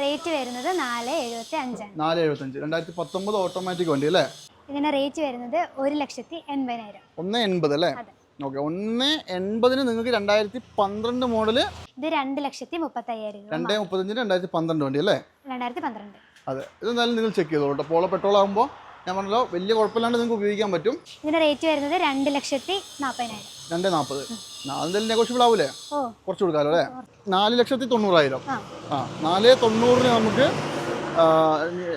Rate വരുന്നത് നാല് എഴുപത്തി അഞ്ചാണ് നാല് എഴുപത്തഞ്ച് രണ്ടായിരത്തി പത്തൊമ്പത് ഓട്ടോമാറ്റിക് വണ്ടി അല്ലേ? ഇതിന്റെ റേറ്റ് വരുന്നത് ഒരു ലക്ഷത്തി എൺപതിനായിരം. ഒന്ന് എൺപത് അല്ലേ. ഓക്കെ ഒന്ന് എൺപതിന് നിങ്ങൾക്ക് രണ്ടായിരത്തി പന്ത്രണ്ട് മോഡൽ ഇത് രണ്ട് ലക്ഷത്തി മുപ്പത്തി അയ്യായിരം രണ്ടേ മുപ്പത്തഞ്ചിന് രണ്ടായിരത്തി പന്ത്രണ്ട് വണ്ടി അല്ലേ? രണ്ടായിരത്തി പന്ത്രണ്ട്. അതെ ഇതെന്തായാലും നിങ്ങൾ ചെക്ക് ചെയ്തോളൂ കേട്ടോ പോളോ പെട്രോൾ ആകുമ്പോൾ ഞാൻ പറഞ്ഞല്ലോ വലിയ കുഴപ്പമില്ലാണ്ട് നിങ്ങൾക്ക് ഉപയോഗിക്കാൻ പറ്റും. ഇതിന്റെ റേറ്റ് വരുന്നത് രണ്ട് ലക്ഷത്തി നാൽപ്പതിനായിരം രണ്ട് നാൽപ്പത് അതെന്തായാലും നെഗോഷ്യബിൾ ആവൂലേ? കുറച്ച് കൊടുക്കാലോ അല്ലേ? നാല് ലക്ഷത്തി തൊണ്ണൂറായിരം. ആ. ആ നാല് തൊണ്ണൂറിന് നമുക്ക്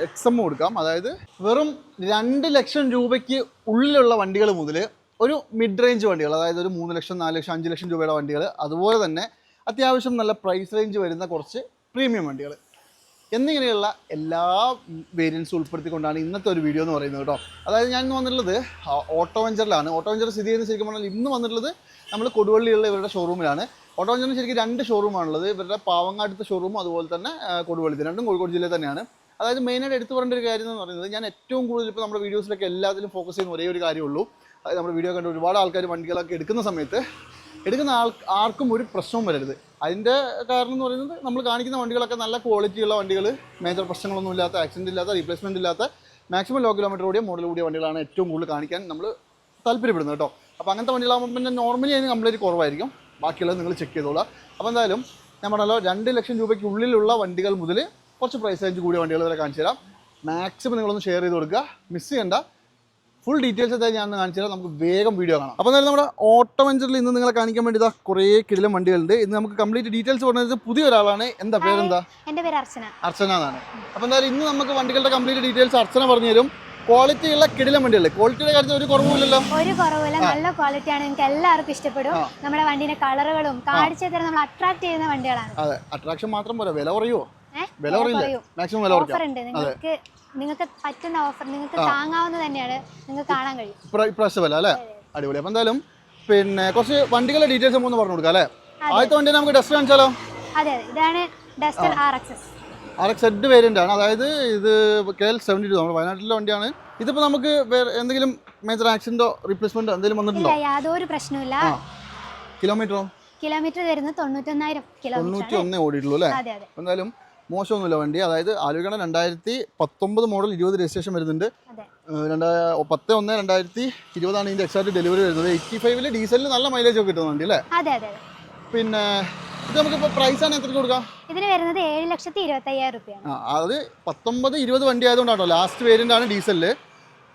എക്സം കൊടുക്കാം. അതായത് വെറും രണ്ട് ലക്ഷം രൂപയ്ക്ക് ഉള്ളിലുള്ള വണ്ടികൾ മുതൽ ഒരു മിഡ് റേഞ്ച് വണ്ടികൾ അതായത് ഒരു മൂന്ന് ലക്ഷം നാല് ലക്ഷം അഞ്ച് ലക്ഷം രൂപയുടെ വണ്ടികൾ അതുപോലെ തന്നെ അത്യാവശ്യം നല്ല പ്രൈസ് റേഞ്ച് വരുന്ന കുറച്ച് പ്രീമിയം വണ്ടികൾ. എന്നിങ്ങനെയുള്ള എല്ലാ വേരിയൻസും ഉൾപ്പെടുത്തിക്കൊണ്ടാണ് ഇന്നത്തെ ഒരു വീഡിയോ എന്ന് പറയുന്നത് കേട്ടോ. അതായത് ഞാൻ ഇന്ന് വന്നിട്ടുള്ളത് ഓട്ടോ വെഞ്ചറിലാണ് ഓട്ടോ വെഞ്ചർ സ്ഥിതി ചെയ്യുന്ന ശരിക്കും പറഞ്ഞാൽ ഇന്ന് വന്നിട്ടുള്ളത് നമ്മൾ കൊടുവള്ളിയുള്ള ഇവരുടെ ഷോറൂമിലാണ് ഓട്ടോ വെഞ്ചറിന് ശരിക്കും രണ്ട് ഷോറൂമാണുള്ളത് ഇവരുടെ പാവങ്ങാടുത്തെ ഷോറൂമും അതുപോലെ തന്നെ ആ, കൊടുവള്ളി രണ്ടും കോഴിക്കോട് ജില്ലയിൽ തന്നെയാണ്. അതായത് മെയിനായിട്ട് എടുത്തു പറയേണ്ട ഒരു കാര്യം എന്ന് പറയുന്നത് ഞാൻ ഏറ്റവും കൂടുതൽ ഇപ്പോൾ നമ്മുടെ വീഡിയോസിലൊക്കെ എല്ലാത്തിലും ഫോക്കസ് ചെയ്യുന്ന ഒരേ ഒരു കാര്യമുള്ളൂ അതായത് നമ്മുടെ വീഡിയോ കണ്ട് ഒരുപാട് ആൾക്കാർ വണ്ടികളൊക്കെ എടുക്കുന്ന സമയത്ത് എടുക്കുന്ന ആൾ ആർക്കും ഒരു പ്രശ്നവും വരരുത്. അതിന്റെ കാരണം എന്ന് പറയുന്നത് നമ്മൾ കാണിക്കുന്ന വണ്ടികളൊക്കെ നല്ല ക്വാളിറ്റിയുള്ള വണ്ടികൾ മേജർ പ്രശ്നങ്ങളൊന്നും ഇല്ലാത്ത ആക്സിഡന്റ് ഇല്ലാത്ത റീപ്ലേസ്മെന്റ് ഇല്ലാത്ത മാക്സിമം ലോ കിലോമീറ്റർ കൂടിയ മോഡൽ കൂടിയ വണ്ടികളാണ് ഏറ്റവും കൂടുതൽ കാണിക്കാൻ നമ്മൾ താല്പര്യപ്പെടുന്നത് കേട്ടോ. അപ്പോൾ അങ്ങനത്തെ വണ്ടികളാകുമ്പോൾ പിന്നെ നോർമലി അതിന് കംപ്ലീറ്റ് കുറവായിരിക്കും. ബാക്കിയുള്ളത് നിങ്ങൾ ചെക്ക് ചെയ്തോളാം. അപ്പോൾ എന്തായാലും ഞാൻ പറഞ്ഞല്ലോ രണ്ട് ലക്ഷം രൂപയ്ക്ക് ഉള്ളിലുള്ള വണ്ടികൾ മുതൽ കുറച്ച് പ്രൈസ് റേഞ്ച് കൂടിയ വണ്ടികൾ വരെ കാണിച്ചു തരാം മാക്സിമം നിങ്ങളൊന്ന് ഷെയർ ചെയ്ത് കൊടുക്കുക. മിസ് ചെയ്യണ്ട. ഫുൾ ഡീറ്റെയിൽസ് എന്തായാലും ഞാൻ കാണിച്ചാൽ നമുക്ക് വേഗം വീഡിയോ കാണാം. അപ്പോൾ എന്തായാലും നമ്മുടെ ഓട്ടോ വെഞ്ചറിൽ ഇന്ന് നിങ്ങളെ കാണിക്കാൻ വേണ്ടി ഇതാ കുറേ കിടിലം വണ്ടികളുണ്ട്. ഇന്ന് നമുക്ക് കംപ്ലീറ്റ് ഡീറ്റെയിൽസ് പറഞ്ഞത് പുതിയ ഒരാളാണ്. എന്താ പേരെന്താ? എന്റെ പേര് അർച്ചന. അർച്ചന എന്നാണ്. അപ്പോൾ എന്തായാലും ഇന്ന് നമുക്ക് വണ്ടികളുടെ കംപ്ലീറ്റ് ഡീറ്റെയിൽസ് അർച്ചന പറഞ്ഞു തരും ക്വാളിറ്റി ഉള്ള കിടിലം വണ്ടികൾ ക്വാളിറ്റിയുടെ കാര്യത്തിൽ ഒരു കുറവുമില്ലല്ലോ? ഒരു കുറവില്ല നല്ല ക്വാളിറ്റിയാണ് നിങ്ങൾക്ക് എല്ലാവർക്കും ഇഷ്ടപ്പെടും. നമ്മുടെ വണ്ടിന്റെ കളറുകളും കാണിച്ചു തരാൻ നമ്മൾ അട്രാക്ട് ചെയ്യുന്ന വണ്ടികളാണ്. അതെ. അട്രാക്ഷൻ മാത്രം പോരാ. വില കുറയുമോ വില കുറയില്ലേ? മാക്സിമം വില കുറയ്ക്കാം. നിങ്ങൾക്ക് നിങ്ങൾക്ക് പറ്റുന്ന ഓഫർ നിങ്ങൾക്ക് താങ്ങാവുന്ന തന്നെയാണ് നിങ്ങൾക്ക് കാണാൻ കഴിയും. പ്രശ്നമല്ല അല്ലേ? അടിപൊളി. അപ്പോൾ എന്തായാലും പിന്നെ കുറച്ച് വണ്ടികളുടെ ഡീറ്റെയിൽസ് നമുക്ക് ഒന്ന് പറഞ്ഞു കൊടുക്കാം അല്ലേ? ആദ്യത്തെ വണ്ടി നമുക്ക് ഡസ്റ്റ് കാണിച്ചാലോ? അതെ അതെ. ഇതാണ് Duster R XS R X E variant ആണ്. അതായത് ഇത് കെ എൽ സെവന്റി ടു നമ്മുടെ വയനാട്ടിലെ വണ്ടിയാണ്. ഇതിപ്പോൾ നമുക്ക് വേറെ എന്തെങ്കിലും മേജർ ആക്സിഡന്റോ റീപ്ലേസ്മെന്റോ എന്തെങ്കിലും വന്നിട്ടുണ്ടോ? യാതൊരു പ്രശ്നവുമില്ല. കിലോമീറ്ററോ കിലോമീറ്റർ വരുന്നത് തൊണ്ണൂറ്റൊന്നായിരം കിലോമീറ്റർ തൊണ്ണൂറ്റി ഒന്നേ ഓടിയിട്ടുള്ളൂ അല്ലേ? എന്തായാലും മോശമൊന്നുമില്ല വണ്ടി. അതായത് ആലുകണ രണ്ടായിരത്തി പത്തൊമ്പത് മോഡൽ ഇരുപത് രജിസ്ട്രേഷൻ വരുന്നുണ്ട്. അതെ. ഏഹ് രണ്ടാ പത്ത് ഒന്ന് രണ്ടായിരത്തി ഇരുപതാണ് ഇതിന്റെ എക്സാക്ട് ഡെലിവറി വരുന്നത് എയ്റ്റി ഫൈവിൽ ഡീസലിന് നല്ല മൈലേജ് ഒക്കെ കിട്ടുന്ന വണ്ടി അല്ലേ? അതെ അതെ അതെ. പിന്നെ ഇത് നമുക്ക് പ്രൈസ് ആണ് എത്ര കൊടുക്കാം? ഇതിന് വരുന്നത് ഏഴ് ലക്ഷത്തി ഇരുപത്തയ്യായിരം രൂപ അത് പത്തൊമ്പത് ഇരുപത് വണ്ടി ആയതുകൊണ്ടാണോ ലാസ്റ്റ് വേരിയന്റ് ആണ് ഡീസലിൽ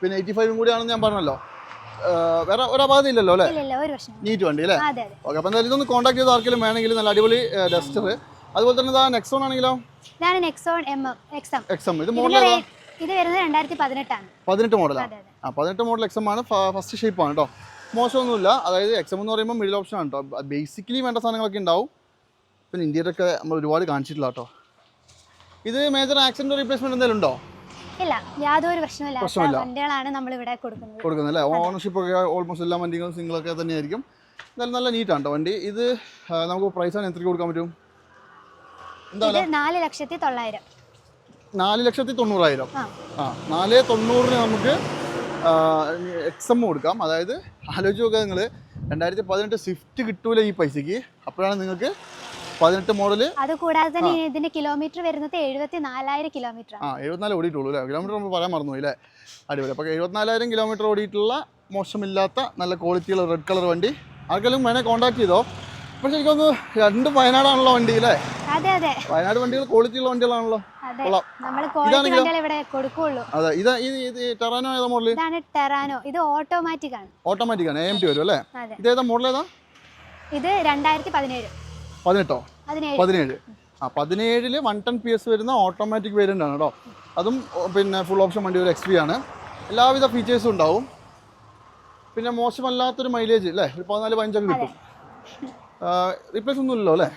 പിന്നെ എയ്റ്റി ഫൈവും കൂടിയാണെന്ന് ഞാൻ പറഞ്ഞല്ലോ. വേറെ ഒരപാധ ഇല്ലല്ലോ അല്ലേ? ഒരു നീറ്റ് വണ്ടി അല്ലേ? ഓക്കെ അപ്പോൾ എന്തായാലും ഇതൊന്ന് കോൺടാക്ട് ചെയ്ത് ആർക്കെങ്കിലും വേണമെങ്കിൽ നല്ല അടിപൊളി ഡസ്റ്റർ അതുപോലെ തന്നെ നെക്സോൺ ആണെങ്കിലോ? ഇതാണ് നെക്സോൺ എം എക്സം എക്സം ഇത് മോഡൽ ഇത് വരുന്നത് രണ്ടായിരത്തി പതിനെട്ടാണ് പതിനെട്ട് മോഡലാണ് ആ? പതിനെട്ട് മോഡൽ എക്സം ആണ്. ഫസ്റ്റ് ഷേപ്പ് ആണ് കേട്ടോ മോശമൊന്നുമില്ല. അതായത് എക്സം എന്ന് പറയുമ്പോൾ മിഡിൽ ഓപ്ഷൻ ആണ് കേട്ടോ ബേസിക്കലി വേണ്ട സാധനങ്ങളൊക്കെ ഉണ്ടാവും. പിന്നെ ഇന്ത്യയിലൊക്കെ നമ്മൾ ഒരുപാട് കാണിച്ചിട്ടില്ല കേട്ടോ ഇത് മേജർ ആക്സിഡന്റ് റീപ്ലേസ്മെന്റ് എന്തെങ്കിലും ഉണ്ടോ? ഇല്ല യാതൊരു പ്രശ്നവുമില്ല. പ്രശ്നമില്ല. വണ്ടികളാണ് നമ്മൾ ഇവിടെ കൊടുക്കുന്നത്. കൊടുക്കുന്നത് അല്ലേ? ഓണർഷിപ്പ് ഒക്കെ ഓൾമോസ്റ്റ് എല്ലാ വണ്ടികളും സിംഗിളൊക്കെ തന്നെയായിരിക്കും. എന്തായാലും നല്ല നീറ്റാണ് കേട്ടോ വണ്ടി. ഇത് നമുക്ക് പ്രൈസ് ആണ് എത്രയ്ക്ക് കൊടുക്കാൻ പറ്റും? ഇത് നാല് ലക്ഷത്തി തൊള്ളായിരം. നാല് ലക്ഷത്തി തൊണ്ണൂറായിരം. ആ. നാല് തൊണ്ണൂറിന് നമുക്ക് എക്സം കൊടുക്കാം. അതായത് ആലോചിച്ച് നോക്കുക നിങ്ങൾ രണ്ടായിരത്തി പതിനെട്ട് സ്വിഫ്റ്റ് കിട്ടൂല ഈ പൈസക്ക്. അപ്പോഴാണ് നിങ്ങൾക്ക് പതിനെട്ട് മോഡൽ അത് കൂടാതെ തന്നെ ഇതിന്റെ കിലോമീറ്റർ വരുന്നത് എഴുപത്തി നാലായിരം കിലോമീറ്റർ ആ എഴുപത്തിനാല് ഓടിയിട്ടുള്ളൂ അല്ലേ? കിലോമീറ്റർ നമ്മൾ പറയാൻ മറന്നു അല്ലേ? അടിപൊളി. അപ്പോൾ എഴുപത്തിനാലായിരം കിലോമീറ്റർ ഓടിയിട്ടുള്ള മോശമില്ലാത്ത നല്ല ക്വാളിറ്റിയുള്ള റെഡ് കളർ വണ്ടി ആർക്കെങ്കിലും വേണേൽ കോൺടാക്ട് ചെയ്തോ. അപ്പോൾ ശരിക്കും രണ്ട് വയനാടാണല്ലോ വണ്ടി അല്ലേ? അതെ അതെ. വയനാട് വണ്ടികൾ ക്വാളിറ്റി ഉള്ള വണ്ടികളാണല്ലോ. അതെ. ഇത് ഇത് ടെറാനോ ഏതാ മോഡൽ ഇതാണ് ടെറാനോ ഇത് ഓട്ടോമാറ്റിക് ആണ്. ഓട്ടോമാറ്റിക് ആണ് എം ടി വരും അല്ലേ? അതെ. ഇതേതാ മോഡൽ ഏതാ? ഇത് രണ്ടായിരത്തി പതിനേഴ് പതിനെട്ടോ? പതിനേഴ്. പതിനേഴ്. ആ പതിനേഴിൽ വൺ ടെൻ പി എസ് വരുന്ന ഓട്ടോമാറ്റിക് വേരിയന്റ് ആണ് കേട്ടോ. അതും പിന്നെ ഫുൾ ഓപ്ഷൻ വണ്ടി ഒരു എക്സ് പി ആണ്. എല്ലാവിധ ഫീച്ചേഴ്സും ഉണ്ടാവും. പിന്നെ മോശമല്ലാത്തൊരു മൈലേജ് അല്ലേ? ഒരു പതിനാല് പതിനഞ്ചൊക്കെ കിട്ടും. റീപ്ലേസ് ഒന്നും ഇല്ലല്ലോ അല്ലേ?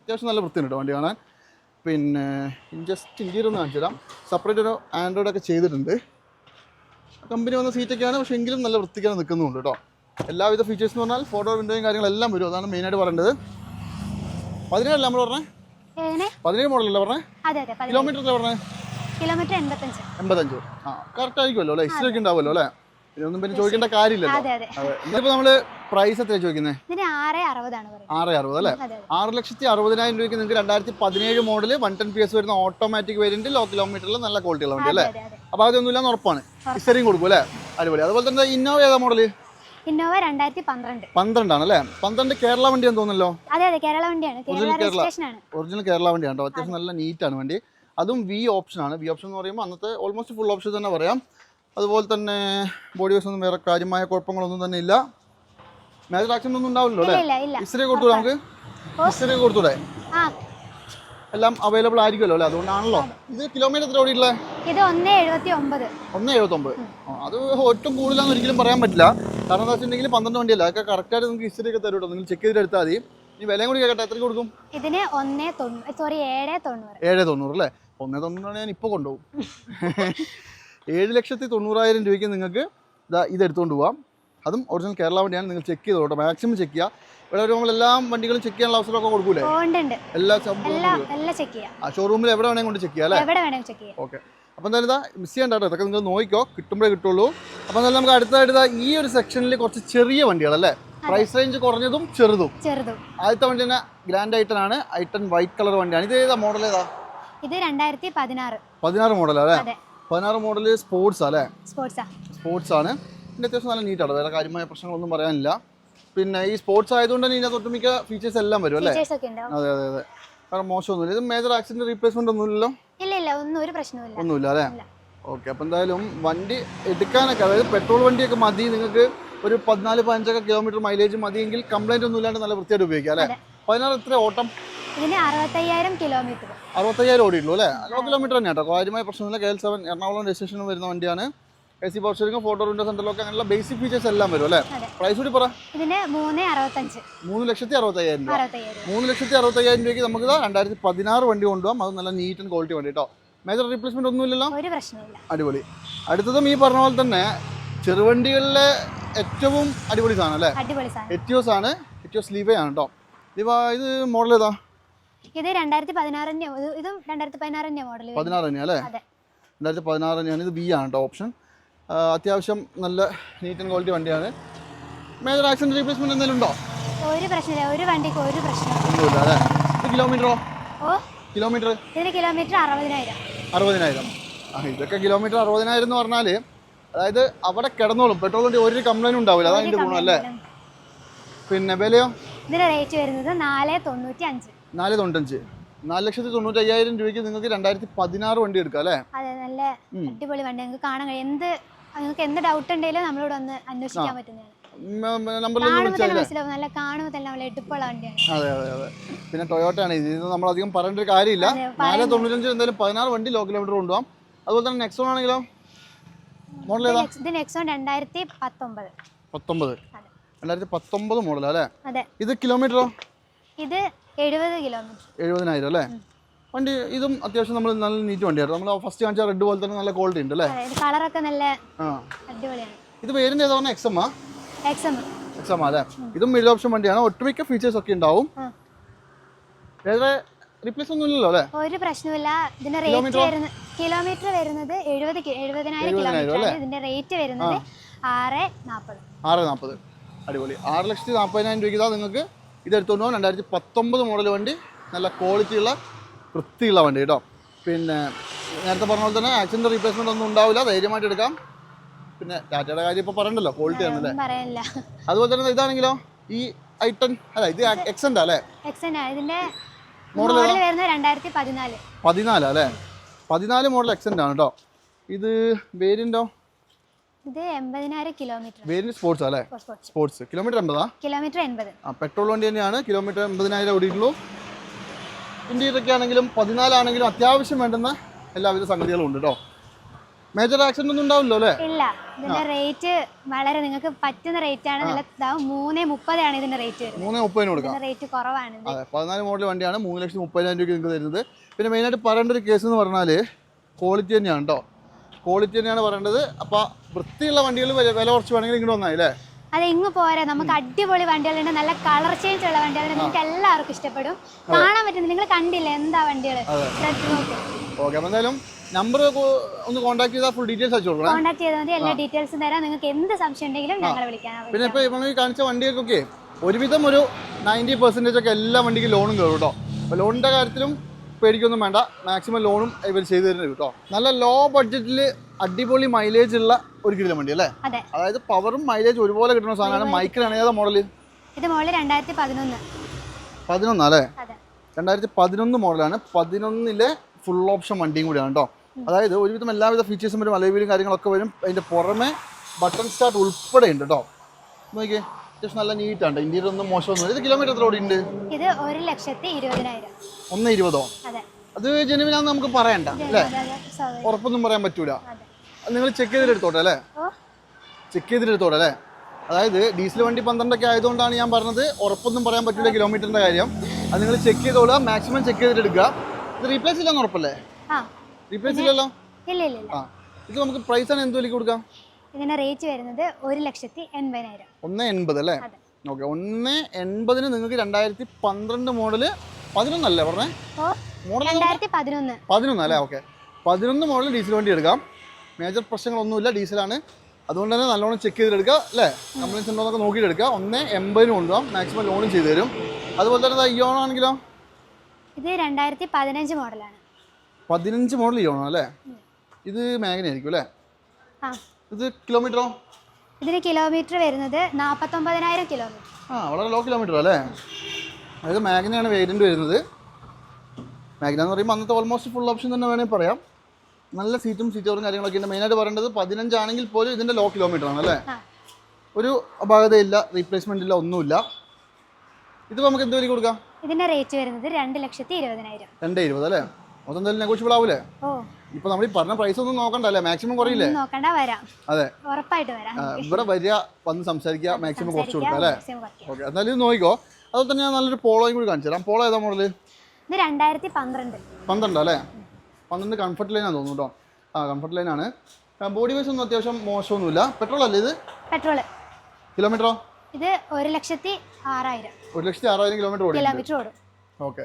അത്യാവശ്യം നല്ല വൃത്തിയുണ്ട് കേട്ടോ വണ്ടി കാണാൻ. പിന്നെ ജസ്റ്റ് ഇന്റീരിയർ ഒന്ന് കാണിച്ചു തരാം. സെപ്പറേറ്റ് ഒരു ആൻഡ്രോയിഡ് ഒക്കെ ചെയ്തിട്ടുണ്ട്. കമ്പനി വന്ന സീറ്റൊക്കെയാണ് പക്ഷേ എങ്കിലും നല്ല വൃത്തിക്കാണ് നിൽക്കുന്നുണ്ട് കേട്ടോ. എല്ലാവിധ ഫീച്ചേഴ്സ് എന്ന് പറഞ്ഞാൽ ഫോട്ടോ വിൻഡോയും കാര്യങ്ങളെല്ലാം വരും. അതാണ് മെയിനായിട്ട് പറയേണ്ടത്. പതിനേഴല്ല നമ്മൾ പറഞ്ഞേ? എങ്ങനെ? പതിനേഴ് മോഡലല്ലേ പറഞ്ഞേ? അതെ അതെ പതിനേഴ്. കിലോമീറ്റർ അല്ലേ പറഞ്ഞേ? കിലോമീറ്റർ എൺപത്തഞ്ച്. ആ കറക്റ്റ് ആയിരിക്കുമല്ലോ അല്ലേ? ഹിസ്റ്ററി ഒക്കെ ഉണ്ടാവുമല്ലോ അല്ലേ? പിന്നെ ഒന്നും പിന്നെ ചോദിക്കേണ്ട കാര്യമില്ലല്ലോ. അതെ ഇന്നിപ്പോൾ നമ്മൾ പ്രൈസ് എത്രയാണ് ചോദിക്കുന്നത് ആറ് അറുപത് അല്ലേ? ആറ് ലക്ഷത്തി അറുപതിനായിരം രൂപയ്ക്ക് നിങ്ങൾക്ക് രണ്ടായിരത്തി പതിനേഴ് model one ten P S വരുന്ന ഓട്ടോമാറ്റിക് വേരിയന്റ് ലോ കിലോമീറ്ററിൽ നല്ല ക്വാളിറ്റിയുള്ള വണ്ടി അല്ലേ? അപ്പൊ അതൊന്നും അപ്പോൾ അതൊന്നുമില്ല ഉറപ്പാണ് ഇസ്റ്ററിയും കൊടുക്കും അല്ലേ? അടിപൊളി. അതുപോലെ തന്നെ ഇന്നോവ ഏതാ മോഡൽ ഇന്നോവ രണ്ടായിരത്തി പന്ത്രണ്ട്. പന്ത്രണ്ടാണ് അല്ലേ? പന്ത്രണ്ട് കേരള വണ്ടിയാന്ന് തോന്നുന്നല്ലോ? അതെ അതെ കേരള വണ്ടിയാണ്. ഒറിജിനൽ കേരള. വണ്ടിയാണ് കേട്ടോ. അത്യാവശ്യം നല്ല നീറ്റ് ആണ് വണ്ടി. അതും വി ഓപ്ഷൻ ആണ്. വി ഓപ്ഷൻ എന്ന് പറയുമ്പോൾ അന്നത്തെ ഓൾമോസ്റ്റ് ഫുൾ ഓപ്ഷൻ തന്നെ പറയാം. അതുപോലെ തന്നെ ബോഡി വൈസ് ഒന്നും വേറെ കാര്യമായ കുഴപ്പങ്ങളൊന്നും തന്നെ ഇല്ല. മേജർ ആക്സിഡന്റ് ഒന്നും ഉണ്ടാവില്ലല്ലോ അല്ലേ? ഇസ്ത്രീ കൊടുത്തൂടെ നമുക്ക്? ഇസ്ത്രീ കൊടുത്തൂടെ? എല്ലാം അവൈലബിൾ ആയിരിക്കുമല്ലോ അല്ലേ? അതുകൊണ്ടാണല്ലോ. ഇത് കിലോമീറ്റർ എത്ര ഓടിയിട്ടുള്ളത് ഇത് ഒന്ന് എഴുപത്തി ഒമ്പത് ഒന്ന് എഴുപത്തൊമ്പത് ആ, അത് ഒട്ടും കൂടുതലാന്ന് ഒരിക്കലും പറയാൻ പറ്റില്ല. കാരണം എന്താ വെച്ചിട്ടുണ്ടെങ്കിൽ പന്ത്രണ്ട് വണ്ടിയല്ല? അതൊക്കെ കറക്റ്റായിട്ട് നിങ്ങൾക്ക് ഹിസ്റ്ററി ഒക്കെ തരും നിങ്ങൾ ചെക്ക് ചെയ്തിട്ട് എടുത്താൽ മതി. ഇനി വിലയും കൂടി കേട്ടെ എത്ര കൊടുക്കും? ഇതിന് ഒന്നേ സോറി ഏഴ് തൊണ്ണൂറ്. ഏഴ് തൊണ്ണൂറ് അല്ലേ? ഒന്നേ തൊണ്ണൂറാണ് ഞാൻ ഇപ്പോൾ കൊണ്ടുപോകും. ഏഴ് ലക്ഷത്തി തൊണ്ണൂറായിരം രൂപയ്ക്ക് നിങ്ങൾക്ക് ഇതാ ഇത് എടുത്തുകൊണ്ട് പോവാം. അതും ഒറിജിനൽ കേരള വണ്ടിയാണ്. നിങ്ങൾ ചെക്ക് ചെയ്തോ കേട്ടോ. മാക്സിമം ചെക്ക് ചെയ്യുക ഇവിടെ വരുമ്പോൾ എല്ലാ വണ്ടികളും ചെക്ക് ചെയ്യാനുള്ള അവസരമൊക്കെ കൊടുക്കൂലേ? എല്ലാ ഷോറൂമിൽ എവിടെ വേണമെങ്കിൽ കൊണ്ട് ചെക്ക് ചെയ്യാം അല്ലേ? ഓക്കെ അപ്പോൾ എന്തായാലും ഇതാ മിസ് ചെയ്യണ്ട കേട്ടോ. ഇതൊക്കെ നിങ്ങൾ നോക്കിക്കോ. കിട്ടുമ്പോഴേ കിട്ടുള്ളൂ. അപ്പോൾ എന്തായാലും നമുക്ക് അടുത്തായിട്ട് ഈ ഒരു സെക്ഷനിൽ കുറച്ച് ചെറിയ വണ്ടികളല്ലേ പ്രൈസ് റേഞ്ച് കുറഞ്ഞതും ചെറുതും. ചെറുതും. ആദ്യത്തെ വണ്ടി തന്നെ ഗ്രാൻഡ് ഐട്ടൺ ആണ്. ഐട്ടൺ വൈറ്റ് കളർ വണ്ടിയാണ്. ഇത് ഏതാ? മോഡൽ ഏതാ? ഇത് രണ്ടായിരത്തി പതിനാറ്. പതിനാറ് മോഡൽ അല്ലേ? പതിനാറ് മോഡൽ സ്പോർട്സ് അല്ലേ? സ്പോർട്സ് ആണ്. ഇതിന്റെ അത്യാവശ്യം നല്ല നീറ്റാണ് വേറെ കാര്യമായ പ്രശ്നങ്ങളൊന്നും പറയാനില്ല. പിന്നെ ഈ സ്പോർട്സ് ആയതുകൊണ്ട് തന്നെ ഇതിനകത്ത് ഒട്ടുമിക്ക ഫീച്ചേഴ്സ് എല്ലാം വരും അല്ലേ? അതെ അതെ അതെ. കാരണം മോശമൊന്നുമില്ല. ഇത് മേജർ ആക്സിഡന്റ് റീപ്ലേസ്മെന്റ് ഒന്നുമില്ലല്ലോ? ഇല്ല ഇല്ല ഒന്നും ഒരു പ്രശ്നവുമില്ല. ഒന്നുമില്ല അല്ലേ. ഓക്കെ അപ്പം എന്തായാലും വണ്ടി എടുക്കാനൊക്കെ അതായത് പെട്രോൾ വണ്ടിയൊക്കെ മതി. നിങ്ങൾക്ക് ഒരു പതിനാല് പതിനഞ്ചൊക്കെ കിലോമീറ്റർ മൈലേജ് മതിയെങ്കിൽ കംപ്ലൈന്റ് ഒന്നും ഇല്ലാണ്ട് നല്ല വൃത്തിയായിട്ട് ഉപയോഗിക്കാം അല്ലേ. പതിനാറ് എത്ര ഓട്ടം? ഇതിന് അറുപത്തയ്യായിരം കിലോമീറ്റർ അറുപത്തയ്യായിരം ഓടിയുള്ളൂ അല്ലേ? അറുപത് കിലോമീറ്റർ തന്നെ കേട്ടോ കാര്യമായ പ്രശ്നമില്ല K L seven Ernakulam registration വരുന്ന വണ്ടിയാണ്. A C power steering photo window center lock അങ്ങനെയുള്ള ബേസിക് ഫീച്ചേഴ്സ് എല്ലാം വരും അല്ലേ? പ്രൈസ് കൂടി പറ. ഇതിന് മൂന്ന് അറുപത്തഞ്ച്. മൂന്ന് ലക്ഷത്തി അറുപത്തയ്യായിരം രൂപ. മൂന്ന് ലക്ഷത്തി അറുപത്തയ്യായിരം രൂപയ്ക്ക് നമുക്ക് രണ്ടായിരത്തി പതിനാറ് വണ്ടി കൊണ്ടുപോകാം അത് നല്ല നീറ്റ് ആൻഡ് ക്വാളിറ്റി വണ്ടി കേട്ടോ മേജർ റീപ്ലേസ്മെന്റ് ഒന്നുമില്ലല്ലോ? ഒരു പ്രശ്നമില്ല അടിപൊളി. അടുത്തതും ഈ പറഞ്ഞ പോലെ തന്നെ ചെറുവണ്ടികളിലെ ഏറ്റവും അടിപൊളി സാധനം അല്ലേ? എറ്റിയോസ് ആണ് എറ്റിയോസ് ആണ് കേട്ടോ ഇവ ഇത് മോഡൽ ഏതാ? ഇത് രണ്ടായിരത്തി പതിനാറിന്റെ ഇതും രണ്ടായിരത്തി പതിനാറിന്റെ മോഡൽ പതിനാറ് തന്നെയാണ് അല്ലേ? അതെ. രണ്ടായിരത്തി പതിനാറ് തന്നെയാണ്. ഇത് ബി ആണ് കേട്ടോ ഓപ്ഷൻ അത്യാവശ്യം നല്ല നീറ്റ് ആൻഡ് ക്വാളിറ്റി വണ്ടിയാണ്. മേജർ ആക്സിഡന്റ് റീപ്ലേസ്മെന്റ് എന്തെങ്കിലും ഉണ്ടോ? ഒരു പ്രശ്നമില്ല. ഒരു വണ്ടിക്ക് ഒരു പ്രശ്നമില്ല അല്ലേ? ഇത് കിലോമീറ്ററോ ഓ? കിലോമീറ്റർ ഇതിന് കിലോമീറ്റർ അറുപതിനായിരം. അറുപതിനായിരം. ആ ഇതൊക്കെ കിലോമീറ്റർ അറുപതിനായിരം എന്ന് പറഞ്ഞാൽ അതായത് അവിടെ കിടന്നോളും. പെട്രോൾ വണ്ടി ഒരു കംപ്ലൈന്റ് ഉണ്ടാവില്ല. അതാണ് ഇതിന്റെ ഗുണം അല്ലേ? പിന്നെ വിലയോ? ഇതിന്റെ റേറ്റ് വരുന്നത് നാല് തൊണ്ണൂറ്റി അഞ്ച് നാല് തൊണ്ണൂറ്റഞ്ച്. നാല് ലക്ഷത്തി തൊണ്ണൂറ്റി അയ്യായിരം രൂപയ്ക്ക് നിങ്ങൾക്ക് രണ്ടായിരത്തി പതിനാറ് വണ്ടി എടുക്കാം അല്ലേ? അതെ നല്ല അടിപൊളി വണ്ടി. നിങ്ങൾക്ക് കാണാൻ കഴിയും. എന്ത് നിങ്ങൾക്ക് എന്ത് ഡൗട്ട് ഉണ്ടെങ്കിലും നമ്മളോട് ഒന്ന് അന്വേഷിക്കാൻ പറ്റുന്നതാണ്. അതെ അതെ അതെ. പിന്നെ ടൊയോട്ട ആണ് ഇത് നമ്മൾ അധികം പറയേണ്ട ഒരു കാര്യമില്ല. നാല് തൊണ്ണൂറ്റഞ്ച് എന്തായാലും പതിനാറ് വണ്ടി ലോ കിലോമീറ്റർ കൊണ്ടുപോകാം അതുപോലെ തന്നെ നെക്സോൺ ആണെങ്കിലോ? മോഡൽ ഏതാ? ഇത് നെക്സോൺ രണ്ടായിരത്തി പത്തൊമ്പത്. പത്തൊമ്പത് രണ്ടായിരത്തി പത്തൊമ്പത് മോഡൽ അല്ലേ ഇത് കിലോമീറ്ററോ? ഇത് എഴുപത് കിലോമീറ്റർ. എഴുപതിനായിരം അല്ലേ? വണ്ടി ഇതും അത്യാവശ്യം നമ്മൾ നല്ല നീറ്റ് വണ്ടിയായിരുന്നു. നമ്മൾ ഫസ്റ്റ് കാണിച്ച റെഡ് പോലെ തന്നെ നല്ല ക്വാളിറ്റി ഉണ്ട് അല്ലേ? കളറൊക്കെ നല്ല അടിപൊളിയാണ്. ഇത് പേരിന്റെ ഏതാ പറഞ്ഞാൽ എക്സ്എം എക്സം എക്സമ്മ അല്ലേ? ഇതും മിഡിൽ ഓപ്ഷൻ വണ്ടിയാണ്. ഒട്ടുമിക്ക ഫീച്ചേഴ്സ് ഒക്കെ ഉണ്ടാവും. വേറെ റീപ്ലേസ് ഒന്നും ഇല്ലല്ലോ അല്ലേ? ഒരു പ്രശ്നമില്ല ഇതിന്റെ റേറ്റ് വരുന്നത് കിലോമീറ്റർ വരുന്നത് എഴുപത് എഴുപതിനായിരം കിലോമീറ്റർ ഇതിന്റെ റേറ്റ് വരുന്നത് ആറ് നാൽപ്പത് ആറ് നാൽപ്പത് അടിപൊളി. ആറ് ലക്ഷത്തി നാൽപ്പതിനായിരം രൂപയ്ക്ക് നിങ്ങൾക്ക് ഇത് എടുത്തുകൊണ്ട് രണ്ടായിരത്തി പത്തൊമ്പത് മോഡൽ വണ്ടി. നല്ല ക്വാളിറ്റിയുള്ള വൃത്തിയുള്ള വണ്ടി കേട്ടോ. പിന്നെ നേരത്തെ പറഞ്ഞ പോലെ തന്നെ ആക്സിഡന്റ് റീപ്ലേസ്മെന്റ് ഒന്നും ഉണ്ടാവില്ല. ധൈര്യമായിട്ട് എടുക്കാം. പിന്നെ ടാറ്റയുടെ കാര്യം ഇപ്പോൾ പറയണ്ടല്ലോ. ക്വാളിറ്റി ആണല്ലേ? അതുപോലെ തന്നെ ഇതാണെങ്കിലോ? ഈ ഐ ടെൻ അല്ല ഇത് എക്സെന്റ് അല്ലേ? ഇതിന്റെ മോഡൽ വരുന്നത് പതിനാല് അല്ലേ? പതിനാല് മോഡൽ എക്സെന്റ് ആണ് കേട്ടോ. ഇത് വേരിയന്റോ ഇത് എൺപതിനായിരം കിലോമീറ്റർ സ്പോർട്സ് അല്ലേ? സ്പോർട്സ് കിലോമീറ്റർ എൺപതാ? കിലോമീറ്റർ എൺപത്. ആ പെട്രോൾ വണ്ടി തന്നെയാണ്. കിലോമീറ്റർ എൺപതിനായിരം ഓടിയിട്ടുള്ളൂ. ഇന്ത്യയിലൊക്കെ ആണെങ്കിലും പതിനാലാണെങ്കിലും അത്യാവശ്യം വേണ്ടുന്ന എല്ലാവിധ സംഗതികളും ഉണ്ട് കേട്ടോ. മേജർ ആക്സിഡന്റ് ഒന്നും ഉണ്ടാവില്ലോ അല്ലേ? ഇല്ല. ഇതിന്റെ റേറ്റ് വളരെ നിങ്ങൾക്ക് പറ്റുന്ന റേറ്റ് ആണ്. നല്ല മൂന്ന് മുപ്പതാണ് ഇതിന്റെ റേറ്റ് മൂന്നേ മുപ്പതിന് കൊടുക്കാം. റേറ്റ് കുറവാണ് അതെ പതിനാല് മോഡൽ വണ്ടിയാണ്. മൂന്ന് ലക്ഷത്തി മുപ്പതിനായിരം രൂപയ്ക്ക് നിങ്ങൾക്ക് തരുന്നത്. പിന്നെ മെയിനായിട്ട് പറയേണ്ട ഒരു കേസ് എന്ന് പറഞ്ഞാൽ ക്വാളിറ്റി തന്നെയാണ് കേട്ടോ. ക്വാളിറ്റി തന്നെയാണ് പറയേണ്ടത്. അപ്പോൾ വൃത്തിയുള്ള വണ്ടികൾ വില കുറച്ച് വേണമെങ്കിൽ ഇങ്ങോട്ട് വന്നാൽ അല്ലേ? അത് ഇങ്ങ് പോരാ? നമുക്ക് അടിപൊളി വണ്ടികളുണ്ട്. നല്ല കളർ ചേഞ്ച് ഉള്ള വണ്ടികളുണ്ട്. നിങ്ങൾക്ക് എല്ലാവർക്കും ഇഷ്ടപ്പെടും. കാണാൻ പറ്റുന്നത് നിങ്ങൾ കണ്ടില്ലേ എന്താ വണ്ടികൾ ഓക്കെ. എന്തായാലും നമ്പർ ഒന്ന് കോൺടാക്ട് ചെയ്താൽ ഫുൾ ഡീറ്റെയിൽസ് അയച്ചു കൊടുക്കണം. കോൺടാക്ട് ചെയ്താൽ മതി. എല്ലാ ഡീറ്റെയിൽസും തരാം. നിങ്ങൾക്ക് എന്ത് സംശയം ഉണ്ടെങ്കിലും ഞങ്ങളെ വിളിക്കാനാവും പിന്നെ ഇപ്പോൾ നമ്മൾ ഈ കാണിച്ച വണ്ടികൾക്കൊക്കെ ഒരുവിധം ഒരു നയന്റി പെർസെന്റേജ് ഒക്കെ എല്ലാ വണ്ടിക്കും ലോണും കയറും കേട്ടോ. അപ്പോൾ ലോണിന്റെ കാര്യത്തിലും പേടിക്കൊന്നും വേണ്ട. മാക്സിമം ലോണും ഇവർ ചെയ്തു തരുന്നുണ്ട് കേട്ടോ. നല്ല ലോ ബഡ്ജറ്റിൽ അടിപൊളി മൈലേജ് ഉള്ള ഒരു കിലോ വണ്ടി അല്ലേ? അതായത് പവറും മൈലേജ് ഒരുപോലെ കിട്ടുന്ന സാധനമാണ്. മൈക്കിലാണ് ഏതാ മോഡൽ ഇത് മോഡൽ രണ്ടായിരത്തി പതിനൊന്ന് പതിനൊന്നല്ലേ അതെ. രണ്ടായിരത്തി പതിനൊന്ന് മോഡലാണ് പതിനൊന്നിലെ ഫുൾ ഓപ്ഷൻ വണ്ടിയും കൂടിയാണ് കേട്ടോ. അതായത് ഒരുവിധം എല്ലാവിധ ഫീച്ചേഴ്സും വരും അലവിലും കാര്യങ്ങളൊക്കെ വരും. അതിന്റെ പുറമെ ബട്ടൺ സ്റ്റാർട്ട് ഉൾപ്പെടെ ഉണ്ട് കേട്ടോ. നോക്കിയേ അത്യാവശ്യം നല്ല നീറ്റാണ് ഇന്ത്യയിൽ ഒന്നും മോശമൊന്നും ഇത് കിലോമീറ്റർ എത്ര ഉണ്ട് ഇത് ഒരു ലക്ഷത്തി ഇരുപതിനായിരം. ഒന്ന് ഇരുപതോ? അതെ. ജനുവിനാന്ന് നമുക്ക് പറയണ്ട അല്ലേ. ഉറപ്പൊന്നും പറയാൻ പറ്റൂല. നിങ്ങൾ ചെക്ക് ചെയ്തിട്ടെടുത്തോട്ടെ അല്ലേ? ചെക്ക് ചെയ്തിട്ടെടുത്തോട്ടെ അല്ലേ? അതായത് ഡീസൽ വണ്ടി പന്ത്രണ്ടൊക്കെ ആയതുകൊണ്ടാണ് ഞാൻ പറഞ്ഞത്. ഉറപ്പൊന്നും പറയാൻ പറ്റില്ല കിലോമീറ്ററിന്റെ കാര്യം. അത് നിങ്ങൾ ചെക്ക് ചെയ്തോളുക. മാക്സിമം ചെക്ക് ചെയ്തിട്ട് എടുക്കുക. ഇത് റീപ്ലേസ് ഇല്ലെന്ന് ഉറപ്പല്ലേ? റീപ്ലേസ് ഇല്ലല്ലോ? ഇല്ല ഇല്ല ഇല്ല. ആ. ഇത് നമുക്ക് പ്രൈസ് ആണ് എന്ത് വിലക്ക് കൊടുക്കാം? ഇതിന്റെ റേറ്റ് വരുന്നത് ഒരു ലക്ഷത്തി എൺപതിനായിരം. ഒന്ന് എൺപത് അല്ലേ. ഓക്കെ. ഒന്ന് എൺപതിന് നിങ്ങൾക്ക് രണ്ടായിരത്തി പന്ത്രണ്ട് മോഡൽ പതിനൊന്നല്ലേ പറഞ്ഞേ? മോഡൽ പതിനൊന്ന്. അല്ലേ ഓക്കെ. പതിനൊന്ന് മോഡൽ ഡീസൽ വണ്ടി എടുക്കാം. മേജർ പ്രശ്നങ്ങളൊന്നുമില്ല ഡീസലാണ്. അതുകൊണ്ട് തന്നെ നല്ലോണം ചെക്ക് ചെയ്തെടുക്കുക അല്ലേ? ഉണ്ടോ എന്നൊക്കെ നോക്കിയിട്ട് എടുക്കുക ഒന്ന് എൺപതിന് കൊണ്ടുപോകാം മാക്സിമം ലോണും ചെയ്തു തരും അതുപോലെ തന്നെ ഇയോണോ ആണെങ്കിലോ? ഇത് രണ്ടായിരത്തി പതിനഞ്ച് മോഡലാണ്. പതിനഞ്ച് മോഡൽ ഇയോണോ അല്ലേ ഇത് മേഖന ആയിരിക്കും അല്ലേ ഇത് കിലോമീറ്ററോ ഇതിന് കിലോമീറ്റർ വരുന്നത് നാൽപ്പത്തൊമ്പതിനായിരം കിലോമീറ്റർ ആ വളരെ ലോ കിലോമീറ്റർ അല്ലേ അതായത് മാഗ്നയാണ് വേരിയന്റ് വരുന്നത്. മാഗ്ന എന്ന് പറയുമ്പോൾ അന്നത്തെ ഓൾമോസ്റ്റ് ഫുൾ ഓപ്ഷൻ തന്നെ വേണമെങ്കിൽ പറയാം. നല്ല സീറ്റും സീറ്റോറും കാര്യങ്ങളൊക്കെ ഉണ്ട്. മെയിനായിട്ട് പറയേണ്ടത് പതിനഞ്ചാണെങ്കിൽ പോലും ഇതിന്റെ ലോ കിലോമീറ്റർ ആണ് അല്ലേ? ഒരു അപാകതയില്ല റീപ്ലേസ്മെന്റ് ഇല്ല ഒന്നുമില്ല. ഇത് നമുക്ക് എന്ത് വില കൊടുക്കാം? ഇതിന്റെ റേറ്റ് വരുന്നത് രണ്ട് ലക്ഷത്തി ഇരുപതിനായിരം രണ്ട് ഇരുപത് അല്ലേ? മൊത്തം എന്തായാലും നെഗോഷ്യബിൾ ആവൂലേ? ഇപ്പൊ നമ്മൾ ഈ പറഞ്ഞ പ്രൈസ് ഒന്നും നോക്കണ്ട അല്ലേ? മാക്സിമം കുറയില്ലേ? ഒന്നും നോക്കണ്ട വരാം. അതെ. ഉറപ്പായിട്ട് വരാം. ആ, ഇവിടെ വരിക വന്ന് സംസാരിക്കുക മാക്സിമം കുറച്ച് കൊടുക്കാം അല്ലേ. ഓക്കെ എന്നാലും ഇത് നോക്കിക്കോ. അതുപോലെ തന്നെ ഞാൻ നല്ലൊരു പോളോയും കൂടി കാണിച്ചു തരാം. പോളോ ഏതാ മോഡൽ ഇത് രണ്ടായിരത്തി പന്ത്രണ്ട് പന്ത്രണ്ട് അല്ലേ? പന്ത്രണ്ട് കംഫർട്ട് ലൈനാണ് തോന്നുന്നു കേട്ടോ ആ കംഫർട്ട് ലൈനാണ് ബോഡി വൈസ് ഒന്നും അത്യാവശ്യം മോശമൊന്നുമില്ല. പെട്രോൾ അല്ലേ ഇത്? പെട്രോൾ കിലോമീറ്ററോ ഇത് ഒരു ലക്ഷത്തി ആറായിരം. ഒരു ലക്ഷത്തി ആറായിരം കിലോമീറ്റർ ഓടി കിലോമീറ്റർ ഓടും. ഓക്കെ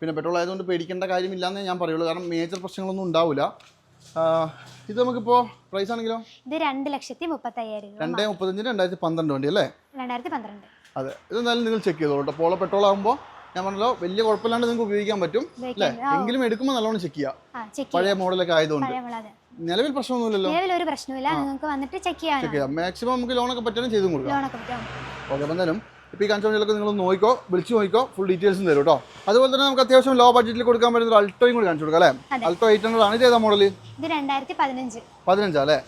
പിന്നെ പെട്രോൾ ആയതുകൊണ്ട് പേടിക്കേണ്ട കാര്യമില്ല കാര്യമില്ലാന്നേ ഞാൻ പറയുള്ളൂ. കാരണം മേജർ പ്രശ്നങ്ങളൊന്നും ഉണ്ടാവില്ല ഇത് നമുക്കിപ്പോ പ്രൈസ് ആണെങ്കിലോ? ഇത് രണ്ട് ലക്ഷത്തി മുപ്പത്തയ്യായിരം രണ്ടേ മുപ്പത്തഞ്ചിന് രണ്ടായിരത്തി പന്ത്രണ്ട് വണ്ടി അല്ലേ? രണ്ടായിരത്തി പന്ത്രണ്ട്. അതെ. ഇതെന്തായാലും നിങ്ങൾ ചെക്ക് ചെയ്തോളൂ കേട്ടോ പോളോ പെട്രോൾ ആകുമ്പോൾ ഞാൻ പറഞ്ഞല്ലോ വലിയ കുഴപ്പമില്ലാണ്ട് നിങ്ങൾക്ക് ഉപയോഗിക്കാൻ പറ്റും അല്ലേ? എങ്കിലും എടുക്കുമ്പോൾ നല്ലോണം ചെക്ക് ചെയ്യാം. പഴയ മോഡലൊക്കെ ആയതുകൊണ്ട്. നിലവിൽ പ്രശ്നമൊന്നുമില്ലല്ലോ? നിലവിൽ ഒരു പ്രശ്നമില്ല നിങ്ങൾക്ക് വന്നിട്ട് ചെക്ക് ചെക്ക് ചെയ്യാം. മാക്സിമം നമുക്ക് ലോണൊക്കെ പറ്റാനും ചെയ്തും കൊടുക്കാം. ഓക്കെ അപ്പം എന്തായാലും ഇപ്പോൾ ഈ കൺസോണിലൊക്കെ നിങ്ങൾ നോക്കിക്കോ വിളിച്ചു നോക്കിക്കോ ഫുൾ ഡീറ്റെയിൽസും തരും കേട്ടോ അതുപോലെ തന്നെ നമുക്ക് അത്യാവശ്യം ലോ ബഡ്ജറ്റിൽ കൊടുക്കാൻ പറ്റുന്ന അൾട്ടോയും കൂടി കാണിച്ചു കൊടുക്കാം അല്ലേ? അൾട്ടോ എയ്റ്റ് ഹൺഡ്രഡ് ആണ് ഇത് ഏതാ മോഡൽ ഇത് രണ്ടായിരത്തി പതിനഞ്ച് പതിനഞ്ചാ അല്ലേ?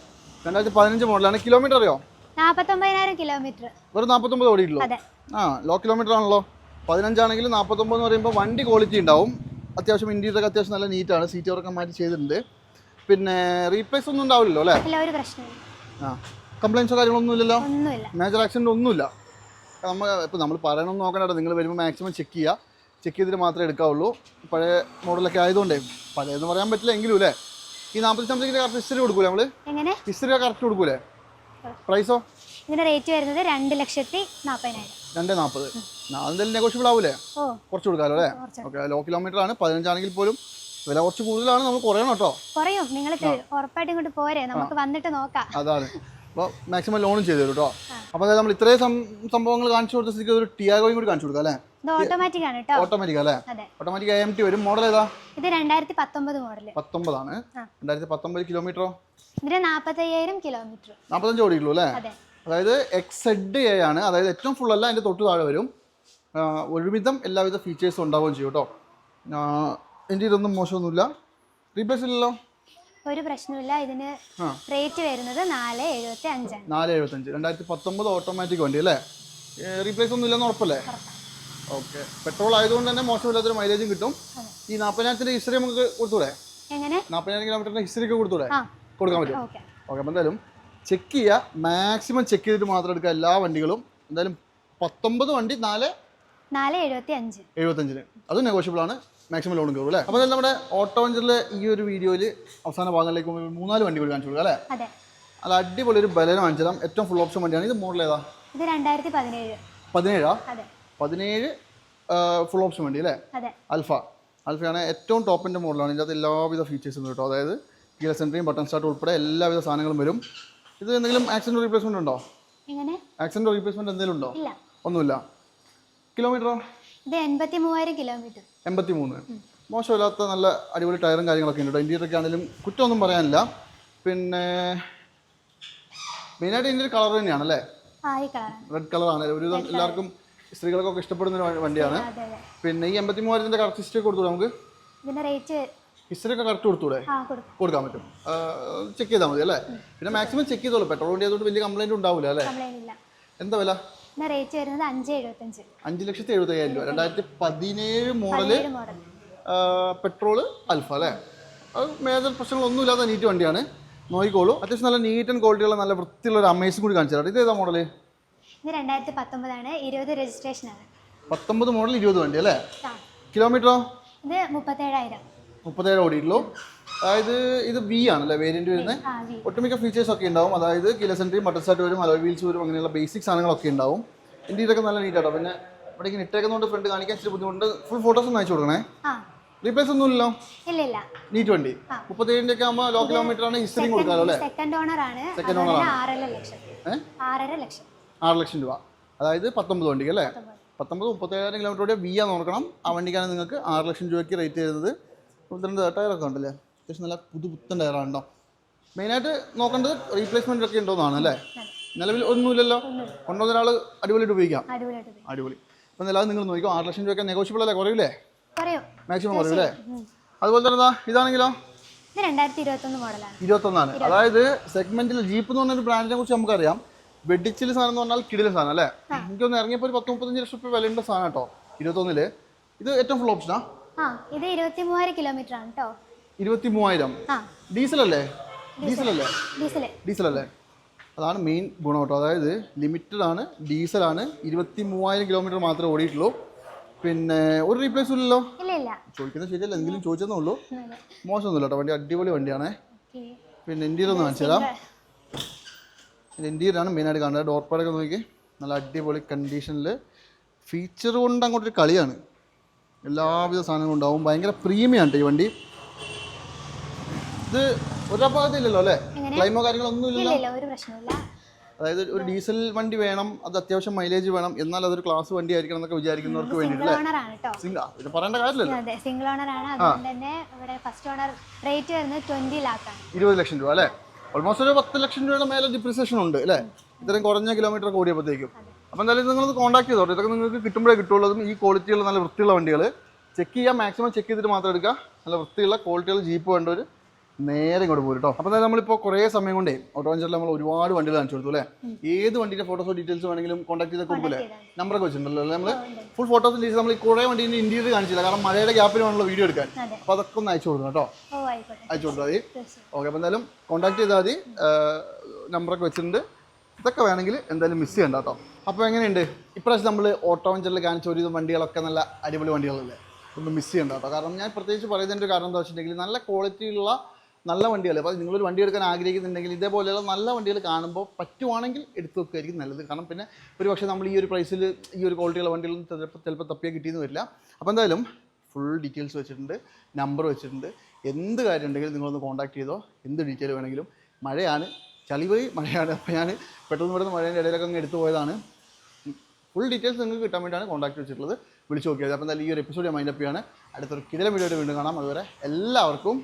രണ്ടായിരത്തി പതിനഞ്ച് മോഡലാണ് കിലോമീറ്റർ അറിയോ? നാൽപ്പത്തൊമ്പതിനായിരം കിലോമീറ്റർ വെറും നാൽപ്പത്തൊമ്പത് ഓടിയിട്ടുള്ളൂ. ആ ലോ കിലോമീറ്റർ ആണല്ലോ. പതിനഞ്ചാണെങ്കിൽ നാൽപ്പത്തൊമ്പത് എന്ന് പറയുമ്പോൾ വണ്ടി ക്വാളിറ്റി ഉണ്ടാവും. അത്യാവശ്യം ഇന്റീരിയറൊക്കെ അത്യാവശ്യം നല്ല നീറ്റാണ് സീറ്റ് ഒക്കെ മാറ്റി ചെയ്തിട്ടുണ്ട്. പിന്നെ റീപ്ലേസ് ഒന്നും ഉണ്ടാവില്ലല്ലോ അല്ലേ? ആ കംപ്ലൈൻസോ കാര്യങ്ങളൊന്നും ഇല്ലല്ലോ? മേജർ ആക്സിഡന്റ് ഒന്നുമില്ല. നമ്മൾ ഇപ്പോൾ നമ്മൾ പറയണമെന്ന് നോക്കണ്ട നിങ്ങൾ വരുമ്പോൾ മാക്സിമം ചെക്ക് ചെയ്യുക ചെക്ക് ചെയ്തിട്ട് മാത്രമേ എടുക്കാവുള്ളൂ. പഴയ മോഡലൊക്കെ ആയതുകൊണ്ടേ. പഴയതെന്ന് പറയാൻ പറ്റില്ല എങ്കിലും അല്ലേ? ഈ നാൽപ്പത്തി സംതിങ്ങിന്റെ കറക്റ്റ് ഹിസ്റ്ററി കൊടുക്കൂലേ നമ്മൾ ഹിസ്റ്ററി കറക്റ്റ് കൊടുക്കൂലേ? പ്രൈസോ ഇതിന്റെ റേറ്റ് വരുന്നത് രണ്ട് ലക്ഷത്തി നാൽപ്പതിനായിരം രണ്ട് നാൽപ്പത് അതെന്തായാലും നെഗോഷ്യബിൾ ആവൂലേ? കുറച്ച് കൊടുക്കാലോ അല്ലേ? ഓക്കെ ലോ കിലോമീറ്റർ ആണ്. പതിനഞ്ചാണെങ്കിൽ പോലും വില കുറച്ച് കൂടുതലാണ്. നമ്മൾ കുറയണം കേട്ടോ. കുറയും. നിങ്ങൾ ഉറപ്പായിട്ടും ഇങ്ങോട്ട് പോരെ. നമുക്ക് വന്നിട്ട് നോക്കാം. അതാണ്. അപ്പോൾ മാക്സിമം ലോണും ചെയ്തു തരും കേട്ടോ. അപ്പോൾ അതായത് നമ്മൾ ഇത്രയും സംഭവങ്ങൾ കാണിച്ചു കൊടുത്ത സ്ഥിതിക്ക് ഒരു ടിയാഗോയും കൂടി കാണിച്ചു കൊടുക്കാം അല്ലേ? ഓട്ടോമാറ്റിക് ആണ് കേട്ടോ. ഓട്ടോമാറ്റിക് അല്ലേ? അതെ. ഓട്ടോമാറ്റിക് എം ടി വരും. മോഡൽ ഏതാ? ഇത് രണ്ടായിരത്തി പത്തൊമ്പത് മോഡൽ പത്തൊമ്പതാണ്. ആ. രണ്ടായിരത്തി പത്തൊമ്പത് കിലോമീറ്ററോ ഇതിന് നാൽപ്പത്തയ്യായിരം കിലോമീറ്റർ നാൽപ്പത്തഞ്ച് ഓടിയുള്ളൂ അല്ലേ? അതെ. അതായത് എ ആണ്. അതായത് ഏറ്റവും ഫുൾ അല്ല. അതിന്റെ തൊട്ട് താഴെ വരും. ഒരുവിധം എല്ലാവിധ ഫീച്ചേഴ്സും ഉണ്ടാവുകയും ചെയ്യും കേട്ടോ. എന്റെ ഇതൊന്നും മോശമൊന്നുമില്ല. റീപ്ലേസ് ഇല്ലല്ലോ? ഒരു പ്രശ്നമില്ല ഇതിന് റേറ്റ് വരുന്നത് നാല് എഴുപത്തി അഞ്ചാണ് നാല് എഴുപത്തി അഞ്ച് രണ്ടായിരത്തി പത്തൊമ്പത് ഓട്ടോമാറ്റിക് വണ്ടി അല്ലേ? റീപ്ലേസ് ഒന്നും ഇല്ലെന്ന് ഉറപ്പല്ലേ? ഓക്കെ. പെട്രോൾ ആയതുകൊണ്ട് തന്നെ മോശമില്ലാത്തൊരു മൈലേജും കിട്ടും. ഈ നാൽപ്പതിനായിരത്തിന്റെ ഹിസ്റ്ററി നമുക്ക് കൊടുത്തൂടെ? എങ്ങനെ? നാൽപ്പതിനായിരം കിലോമീറ്ററിന്റെ ഹിസ്റ്ററി ഒക്കെ കൊടുത്തൂടെ? കൊടുക്കാൻ പറ്റും ഓക്കെ. അപ്പം എന്തായാലും ചെക്ക് ചെയ്യുക മാക്സിമം ചെക്ക് ചെയ്തിട്ട് മാത്രം എടുക്കുക എല്ലാ വണ്ടികളും. എന്തായാലും പത്തൊമ്പത് വണ്ടി നാല് നാല് എഴുപത്തി അഞ്ച് എഴുപത്തഞ്ചിന് അത് നെഗോഷ്യബിൾ ആണ്. മാക്സിമം ലോൺ കയറും അല്ലേ? അപ്പോൾ നമ്മുടെ ഓട്ടോ വഞ്ചറിലെ ഈ ഒരു വീഡിയോയിൽ അവസാന ഭാഗങ്ങളിലേക്ക് പോകുമ്പോൾ മൂന്നാൽ വണ്ടി കാണിച്ചു കൊടുക്കുക അല്ലേ? അതെ. അത് അടിപൊളി ഒരു ബലനം കാണിച്ചു തരാം ഏറ്റവും ഫുൾ ഓപ്ഷൻ വണ്ടിയാണ്. ഇത് മോഡൽ ഏതാ? ഇത് രണ്ടായിരത്തി പതിനേഴ്. പതിനേഴാ? അതെ. പതിനേഴ് ഫുൾ ഓപ്ഷൻ വണ്ടി അല്ലേ? അൽഫ അൽഫയാണ് ഏറ്റവും ടോപ്പിന്റെ മോഡലാണ് ഇതിനകത്ത് എല്ലാവിധ ഫീച്ചേഴ്സും കേട്ടോ. അതായത് ഗിയർ സെൻട്രിയും ബട്ടൺ സ്റ്റാർട്ട് ഉൾപ്പെടെ എല്ലാവിധ സാധനങ്ങളും വരും. ഇത് എന്തെങ്കിലും ആക്സിഡന്റ് റീപ്ലേസ്മെന്റ് ഉണ്ടോ? എങ്ങനെ? ആക്സിഡന്റ് റീപ്ലേസ്മെന്റ് എന്തെങ്കിലും ഉണ്ടോ? ഇല്ല. ഒന്നുമില്ല. കിലോമീറ്ററോ? ഇത് എൺപത്തി മൂവായിരം കിലോമീറ്റർ. എൺപത്തി മൂന്ന് മോശമില്ലാത്ത നല്ല അടിപൊളി ടയറും കാര്യങ്ങളൊക്കെ ഉണ്ട് കേട്ടോ. ഇന്റീരിയറൊക്കെ ആണെങ്കിലും കുറ്റമൊന്നും പറയാനില്ല. പിന്നെ മെയിനായിട്ട് ഇതിന്റെ കളർ തന്നെയാണ് അല്ലേ? റെഡ് കളറാണ് ഒരു എല്ലാവർക്കും സ്ത്രീകൾക്കൊക്കെ ഇഷ്ടപ്പെടുന്ന ഒരു വണ്ടിയാണ്. പിന്നെ ഈ എൺപത്തി മൂവായിരത്തിന്റെ കറക്റ്റ് ഹിസ്റ്ററി കൊടുത്തൂടെ നമുക്ക് ഹിസ്റ്ററി ഒക്കെ കറക്റ്റ് കൊടുത്തൂടെ കൊടുക്കാൻ പറ്റും. ചെക്ക് ചെയ്താൽ മതി അല്ലേ? പിന്നെ മാക്സിമം ചെക്ക് ചെയ്തോളൂ. പെട്രോൾ വണ്ടി ആയതുകൊണ്ട് വലിയ കംപ്ലൈന്റ് ഉണ്ടാവില്ല അല്ലേ? എന്താ വില? ഇതിന്റെ റേറ്റ് വരുന്നത് അഞ്ച് എഴുപത്തഞ്ച്. അഞ്ച് ലക്ഷത്തി എഴുപത്തയ്യായിരം രൂപ. രണ്ടായിരത്തി പതിനേഴ് മോഡൽ മോഡൽ പെട്രോൾ അൽഫ അല്ലേ? അത് മേജർ പ്രശ്നങ്ങളൊന്നുമില്ലാത്ത നീറ്റ് വണ്ടിയാണ്. നോക്കിക്കോളൂ. അത്യാവശ്യം നല്ല നീറ്റ് ആൻഡ് ക്വാളിറ്റിയുള്ള നല്ല വൃത്തിയുള്ള ഒരു അമേസും കൂടി കാണിച്ചു തരാം. ഇത് ഏതാ മോഡൽ? ഇത് രണ്ടായിരത്തി പത്തൊമ്പതാണ്. ഇരുപത് രജിസ്ട്രേഷൻ ആണ്. പത്തൊമ്പത് മോഡൽ ഇരുപത് വണ്ടി അല്ലേ? കിലോമീറ്ററോ ഇത് മുപ്പത്തേഴായിരം. മുപ്പത്തേഴ് ഓടിയിട്ടുള്ളൂ. അതായത് ഇത് വി ആണല്ലേ വേരിയന്റ് വരുന്നത്. ഒട്ടുമിക്ക ഫീച്ചേഴ്സ് ഒക്കെ ഉണ്ടാവും. അതായത് കിലസെൻട്രി മട്ടർ സ്റ്റാർട്ട് വരും അലോയ് വീൽസ് വരും അങ്ങനെയുള്ള ബേസിക് സാധനങ്ങളൊക്കെ ഉണ്ടാവും. ഇന്ത്യയിലൊക്കെ നല്ല നീറ്റ് ആട്ടോ. പിന്നെ ഇവിടെ ഇങ്ങനെ ഇട്ടേക്കുന്നതുകൊണ്ട് ഫ്രണ്ട് കാണിക്കാൻ ഇച്ചിരി ബുദ്ധിമുട്ട് ഫുൾ ഫോട്ടോസ് ഒന്ന് അയച്ചു കൊടുക്കണേ? റീപ്ലേസ് ഒന്നും ഇല്ലല്ലോ? ഇല്ല നീറ്റ് വണ്ടി. മുപ്പത്തേഴിന്റെ ഒക്കെ ആകുമ്പോൾ ലോ കിലോമീറ്റർ ആണ് ഹിസ്റ്ററിയും കൊടുക്കാമല്ലോ അല്ലേ? സെക്കൻഡ് ഓണർ ആണ്. ആറ് ലക്ഷം രൂപ. അതായത് പത്തൊമ്പത് വണ്ടിക്ക് അല്ലേ? പത്തൊമ്പത്. മുപ്പത്തേഴായിരം കിലോമീറ്റർ വി ആ നോക്കണം. ആ വണ്ടിക്കാണ് നിങ്ങൾക്ക് ആറ് ലക്ഷം രൂപയ്ക്ക് റേറ്റ് ചെയ്യുന്നത് മുപ്പത്തിരണ്ട് ടയറൊക്കെ ഉണ്ടല്ലേ? അത്യാവശ്യം നല്ല പുതു പുത്തൻ ടയറാണ് കേട്ടോ. മെയിനായിട്ട് നോക്കേണ്ടത് റീപ്ലേസ്മെന്റ് ഒക്കെ ഉണ്ടോന്നാണ് അല്ലേ? നിലവിൽ ഒന്നുമില്ലല്ലോ? കൊണ്ടുവന്ന ഒരാൾ അടിപൊളിയായിട്ട് ഉപയോഗിക്കാം. അടിപൊളി. അപ്പം നിലവിൽ നിങ്ങൾ നോക്കിക്കോ. ആറ് ലക്ഷം രൂപയൊക്കെ നെഗോഷ്യബിൾ അല്ലേ? കുറയില്ലേ മാക്സിമം കുറയില്ലേ അതുപോലെ തന്നെ ഇതാണെങ്കിലോ? ഇരുപത്തൊന്നാണ്. അതായത് സെഗ്മെന്റിൽ ജീപ്പ് എന്ന് പറഞ്ഞൊരു ബ്രാൻഡിനെ കുറിച്ച് നമുക്കറിയാം. വെഡിച്ചിൽ സാധനം എന്ന് പറഞ്ഞാൽ കിടിലെ സാധനം അല്ലേ? എനിക്കൊന്ന് ഇറങ്ങിയപ്പോൾ ഒരു പത്ത് മുപ്പത്തഞ്ച് ലക്ഷം രൂപ വിലയുള്ള സാധനം കേട്ടോ. ഇരുപത്തൊന്നിൽ. ഇത് ഏറ്റവും ഫുൾ ഓപ്ഷനാ ഇത് ഇരുപത്തി മൂവായിരം കിലോമീറ്റർ ആണ് കേട്ടോ. ഇരുപത്തി മൂവായിരം ഡീസൽ അല്ലേ ഡീസൽ. അല്ലേ ഡീസൽ അല്ലേ അതാണ് മെയിൻ ഗുണം കേട്ടോ. അതായത് ലിമിറ്റഡ് ആണ് ഡീസലാണ്. ഇരുപത്തി മൂവായിരം കിലോമീറ്റർ മാത്രമേ ഓടിയിട്ടുള്ളൂ. പിന്നെ ഒരു റീപ്ലേസ് ഇല്ലല്ലോ? ഇല്ല ഇല്ല ചോദിക്കുന്നത് ശരിയല്ല. എന്തെങ്കിലും ചോദിച്ചതേ ഉള്ളൂ. മോശമൊന്നുമില്ല കേട്ടോ. വണ്ടി അടിപൊളി വണ്ടിയാണ്. പിന്നെ ഇന്റീരിയർ ഒന്ന് കാണിച്ചു തരാം. ഇന്ത്യയിലാണ് മെയിനായിട്ട് കാണുന്നത്. ഡോർ പാഡൊക്കെ നോക്കി. നല്ല അടിപൊളി കണ്ടീഷനിൽ ഫീച്ചർ കൊണ്ട് അങ്ങോട്ടൊരു കളിയാണ്. എല്ലാവിധ സാധനങ്ങളും ഉണ്ടാവും. ഭയങ്കര പ്രീമിയാണ് ഈ വണ്ടി. ഇത് ഒരപാകത്തില്ലല്ലോ അല്ലേ? ക്ലൈമോ കാര്യങ്ങളൊന്നും ഇല്ല ഇല്ലല്ലോ ഇല്ല ഒരു പ്രശ്നമില്ല അതായത് ഒരു ഡീസൽ വണ്ടി വേണം അത് അത്യാവശ്യം മൈലേജ് വേണം എന്നാൽ അതൊരു ക്ലാസ് വണ്ടി ആയിരിക്കണം എന്നൊക്കെ വിചാരിക്കുന്നവർക്ക് വേണ്ടിയിട്ട് പറയേണ്ട കാര്യമില്ലല്ലോ. സിംഗിൾ ഓണർ ആണ്. അതുകൊണ്ട് തന്നെ ഇവിടെ ഫസ്റ്റ് ഓണർ റേറ്റ് വരുന്നത് ട്വന്റി ലാക്ക് ആണ്. ഇരുപത് ലക്ഷം രൂപ അല്ലേ? ഓൾമോസ്റ്റ് ഒരു പത്ത് ലക്ഷം രൂപയുടെ മേലെ ഡിപ്രിസിയേഷൻ ഉണ്ട് അല്ലേ? ഇത്രയും കുറഞ്ഞ കിലോമീറ്റർ കൂടിയപ്പോഴത്തേക്കും അപ്പോൾ എന്തായാലും നിങ്ങൾ കോൺടാക്ട് ചെയ്തോട്ടെ. ഇതൊക്കെ നിങ്ങൾക്ക് കിട്ടുമ്പോഴേ കിട്ടുള്ളതും ഈ ക്വാളിറ്റിയുള്ള നല്ല വൃത്തിയുള്ള വണ്ടികൾ ചെക്ക് ചെയ്യാൻ മാക്സിമം ചെക്ക് ചെയ്തിട്ട് മാത്രം എടുക്കുക. നല്ല വൃത്തിയുള്ള ക്വാളിറ്റിയുള്ള ജീപ്പ് വേണ്ടവർ നേരെ ഇങ്ങോട്ട് പോരും കേട്ടോ അപ്പോൾ നമ്മളിപ്പോ നമ്മളിപ്പോൾ കുറേ സമയം കൊണ്ടേ ഓട്ടോ വഞ്ചറിൽ നമ്മൾ ഒരുപാട് വണ്ടികൾ കാണിച്ചു കൊടുത്തു അല്ലേ? ഏത് വണ്ടിയുടെ ഫോട്ടോസോ ഡീറ്റെയിൽസ് വേണമെങ്കിലും കോൺടാക്ട് ചെയ്ത് കൊടുക്കില്ലേ നമ്പറൊക്കെ വെച്ചിട്ടുണ്ടല്ലോ അല്ലേ നമ്മൾ ഫുൾ ഫോട്ടോസ് ഡീറ്റെയിൽസ് നമ്മൾ ഈ കുറേ വണ്ടീന്റെ ഇന്റീരിയർ കാണിച്ചില്ല. കാരണം മഴയുടെ ഗ്യാപ്പിൽ വേണമുള്ള വീഡിയോ എടുക്കാൻ. അപ്പോൾ അതൊക്കെ ഒന്ന് അയച്ചു കൊടുക്കണം കേട്ടോ അയച്ചു കൊടുത്താൽ മതി. ഓക്കെ അപ്പോൾ എന്തായാലും കോൺടാക്ട് ചെയ്താൽ മതി. നമ്പറൊക്കെ വെച്ചിട്ടുണ്ട്. ഇതൊക്കെ വേണമെങ്കിൽ എന്തായാലും മിസ് ചെയ്യണ്ട കേട്ടോ അപ്പോൾ എങ്ങനെയുണ്ട്? ഇപ്രാവശ്യം നമ്മൾ ഓട്ടോ വഞ്ചറിൽ കാണിച്ച ഒരു വണ്ടികളൊക്കെ നല്ല അടിപൊളി വണ്ടികളല്ലേ? ഒന്ന് മിസ് ചെയ്യണ്ട കേട്ടോ കാരണം ഞാൻ പ്രത്യേകിച്ച് പറയുന്നതിന്റെ ഒരു കാരണം എന്താ വെച്ചിട്ടുണ്ടെങ്കിൽ നല്ല ക്വാളിറ്റിയുള്ള നല്ല വണ്ടികൾ അപ്പോൾ നിങ്ങളൊരു വണ്ടി എടുക്കാൻ ആഗ്രഹിക്കുന്നുണ്ടെങ്കിൽ ഇതേപോലെയുള്ള നല്ല വണ്ടികൾ കാണുമ്പോൾ പറ്റുവാണെങ്കിൽ എടുത്തു വെക്കുകയായിരിക്കും നല്ലത്. കാരണം പിന്നെ ഒരു പക്ഷേ നമ്മൾ ഈ ഒരു പ്രൈസിൽ ഈ ഒരു ക്വാളിറ്റിയുള്ള വണ്ടികളൊന്നും ചിലപ്പോൾ ചിലപ്പോൾ തപ്പിയാൽ കിട്ടിയെന്ന് വരില്ല. അപ്പോൾ എന്തായാലും ഫുൾ ഡീറ്റെയിൽസ് വെച്ചിട്ടുണ്ട് നമ്പർ വെച്ചിട്ടുണ്ട്. എന്ത് കാര്യം ഉണ്ടെങ്കിലും നിങ്ങളൊന്ന് കോൺടാക്ട് ചെയ്തോ. എന്ത് ഡീറ്റെയിൽ വേണമെങ്കിലും. മഴയാണ്. ചളിപോയി മഴയാണ്. അപ്പോൾ ഞാൻ പെട്ടെന്ന് പെട്ടെന്ന് മഴേന്റെ ഇടയിലൊക്കെ അങ്ങ് എടുത്തു പോയതാണ്. ഫുൾ ഡീറ്റെയിൽസ് നിങ്ങൾക്ക് കിട്ടാൻ വേണ്ടിയാണ് കോൺടാക്ട് വെച്ചിട്ടുള്ളത്. വിളിച്ചു നോക്കിയത് അപ്പോൾ എന്തായാലും ഈ ഒരു എപ്പിസോഡ് ഞാൻ മൈൻഡപ്പ് ചെയ്യാണ്. അടുത്തൊരു കിടല വീഡിയോ വീണ്ടും കാണാം. അതുവരെ എല്ലാവർക്കും